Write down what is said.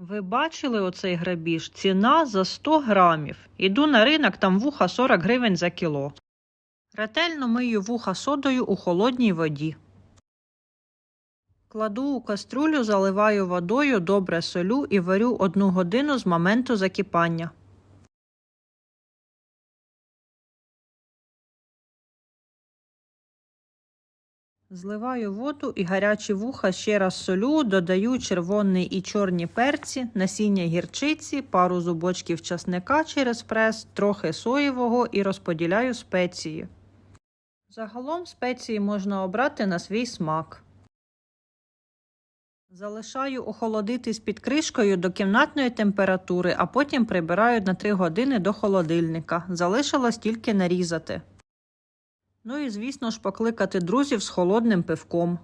Ви бачили оцей грабіж? Ціна за 100 грамів. Іду на ринок, там вуха 40 гривень за кіло. Ретельно мию вуха содою у холодній воді. Кладу у каструлю, заливаю водою, добре солю і варю одну годину з моменту закипання. Зливаю воду і гарячі вуха ще раз солю, додаю червоний і чорні перці, насіння гірчиці, пару зубочків часника через прес, трохи соєвого і розподіляю спеції. Загалом спеції можна обрати на свій смак. Залишаю охолодитись під кришкою до кімнатної температури, а потім прибираю на 3 години до холодильника. Залишилось тільки нарізати. Ну і, звісно ж, покликати друзів з холодним пивком.